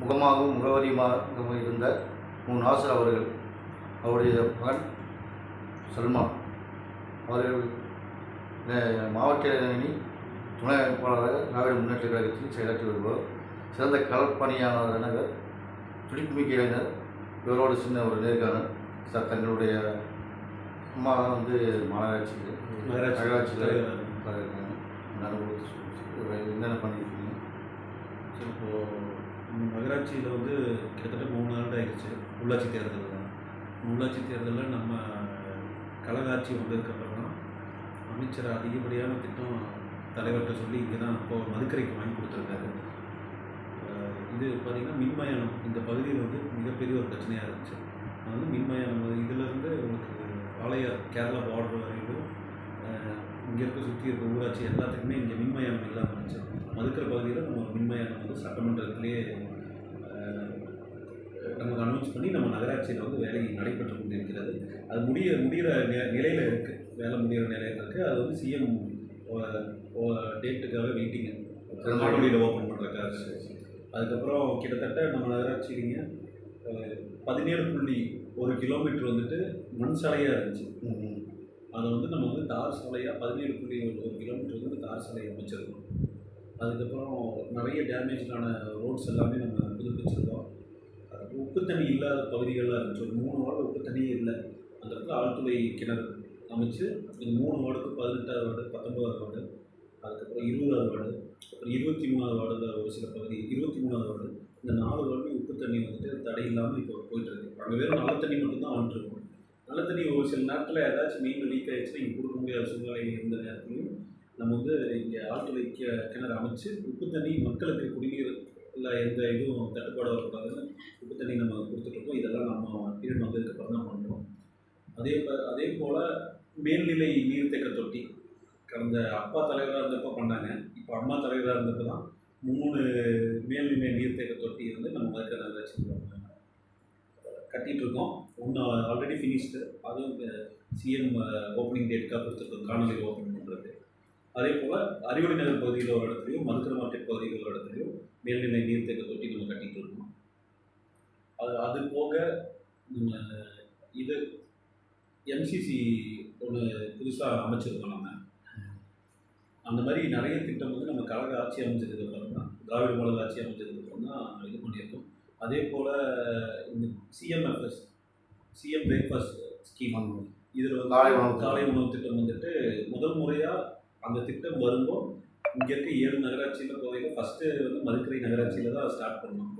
முகமாகவும் முகவரியுமாக இருந்த மு. நாசர் அவர்கள் அவருடைய மகன் சல்மான் அவர்கள் மாவட்ட இளைஞரணி துணை அமைப்பாளராக திராவிட முன்னேற்ற கழகத்தில் செயலாற்றி வருவார் சிறந்த களப்பணியாளர் இளைஞர் துடிப்புமிக்க இளைஞர் இவரோடு சின்ன ஒரு நேர்காணல். சார் தங்களுடைய அம்மா வந்து மாநகராட்சியில் நகராட்சி நகராட்சியில். என்னென்ன பண்ணியிருக்கீங்க? ஸோ இப்போது நகராட்சியில் வந்து கிட்டத்தட்ட மூணு ஆண்டு ஆயிடுச்சு உள்ளாட்சி தேர்தலில். தான் உள்ளாட்சி தேர்தலில் நம்ம கலகாட்சி வந்ததுக்கப்புறம் தான் அமைச்சர் அதிகப்படியான திட்டம் தலைவர்கிட்ட சொல்லி இங்கே தான் இப்போ மதுக்கரைக்கு வாங்கி கொடுத்துருக்காரு. இது பார்த்திங்கன்னா மின்மயானம் இந்த பகுதியில் வந்து மிகப்பெரிய ஒரு பிரச்சனையாக இருந்துச்சு. அது வந்து மின்மயானம் இதிலேருந்து உங்களுக்கு ஆலய கேரளா பார்டர் வரையிலும் இங்கே இருக்க சுற்றி இருக்க ஊராட்சி எல்லாத்துக்குமே இங்கே மின்மயானம் இல்லாமல் இருந்துச்சு. மதுக்கரை பகுதியில் நம்ம மின்மயானம் வந்து சட்டமன்றத்திலேயே அஹ், நமக்கு அனௌன்ஸ் பண்ணி நம்ம நகராட்சியில் வந்து வேலை நடைபெற்று கொண்டிருக்கிறது. அது முடிய முடிகிற நி நிலையில் இருக்குது வேலை முடிகிற நிலையில் இருக்குது அது வந்து சிஎம் டேட்டுக்காக வெயிட்டிங்க காணொலியில் ஓப்பன் பண்ணுறதுக்காக அதுக்கப்புறம் கிட்டத்தட்ட நம்ம நகராட்சிங்க பதினேழு புள்ளி ஒரு கிலோமீட்டர் வந்துட்டு மண் சாலையாக இருந்துச்சு. அதை வந்து நம்ம வந்து தார் சாலையாக பதினேழு புள்ளி ஒரு ஒரு கிலோமீட்டர் வந்து தார் சாலை அமைச்சிருக்கோம். அதுக்கப்புறம் நிறைய டேமேஜான ரோட்ஸ் எல்லாமே நம்ம புதுப்பிச்சிருக்கோம். உப்பு தண்ணி இல்லாத பகுதிகள்லாம் இருந்துச்சு. ஒரு மூணு வார்டு உப்பு தண்ணியே இல்லை. அந்த இடத்துல ஆழ்துளை கிணறு அமைச்சு இந்த மூணு வார்டுக்கு பதினெட்டாவது வார்டு பத்தொன்பதாவது வார்டு அதுக்கப்புறம் இருபதாவது வார்டு அப்புறம் இருபத்தி மூணாவது வார்டில் ஒரு சில பகுதி இருபத்தி மூணாவது வார்டு இந்த நாலு வார்டு உப்பு தண்ணி வந்துட்டு தடை இல்லாமல் இப்போ போயிட்டுருக்கு அங்கே வெறும் நல்ல தண்ணி மட்டும்தான் வந்துட்டுருக்கோம் நல்ல தண்ணி ஒரு சில நேரத்தில் ஏதாச்சும் மீன் லீக் ஆகிடுச்சுன்னா இங்கே கொடுக்க முடியாத சூழ்நிலை இருந்த நேரத்துலையும் நம்ம வந்து இங்கே ஆழ்துளை கி- கிணறு அமைச்சு உப்பு தண்ணி மக்களுக்கு குடிநீர் இல்லை எந்த இதுவும் தட்டுப்பாடு வரக்கூடாதுன்னு உப்பு தண்ணி நம்ம கொடுத்துட்ருக்கோம் இதெல்லாம் நம்ம பீரியட் வந்ததுக்கப்புறம் தான் பண்ணுறோம் அதே அதே போல் மேல்நிலை நீர்த்தேக்க தொட்டி கடந்த அப்பா தலைவராக இருந்தப்போ பண்ணாங்க. இப்போ அம்மா தலைவராக இருந்தப்போ தான் மூணு மேல்நிலை நீர்த்தேக்க தொட்டி வந்து நம்ம மதுக்கரை நகராட்சி கட்டிகிட்டு இருக்கோம் ஒன்று ஆல்ரெடி ஃபினிஷ்டு அதுவும் சிஎம் ஓப்பனிங் டேட்டுக்காக uh, கொடுத்துருக்கோம். காணொலியில் ஓப்பன் பண்ணுறது அதே போல் அறிவொளி நகர் பகுதியில் ஒரு இடத்துலையும் மதுக்கர மார்க்கெட் பகுதியில் ஒரு இடத்துலையும் மேல்நிலை நீர்த்தேக்க தொட்டி நம்ம கட்டிட்டு இருக்கோம் அது அது போக நம்ம இது எம்சிசி ஒன்று புதுசாக அமைச்சிருக்கோம் நம்ம. அந்த மாதிரி நிறைய திட்டம் வந்து நம்ம கழக ஆட்சி அமைஞ்சதுக்கு அப்புறம் தான் திராவிட மாடல் ஆட்சி அமைஞ்சதுக்கு அப்புறம் தான் இது பண்ணியிருக்கோம். அதே போல் இந்த சிஎம்எஃப்எஸ் சிஎம் பிரேக்ஃபாஸ்ட் ஸ்கீம். இதில் காலை உணவு காலை உணவு திட்டம் வந்துட்டு முதல் முறையாக அந்த திட்டம் வரும்போது இங்கே இருக்க ஏழு நகராட்சியில் பகுதியில் ஃபஸ்ட்டு வந்து மதுக்கரை நகராட்சியில் தான் ஸ்டார்ட் பண்ணோம்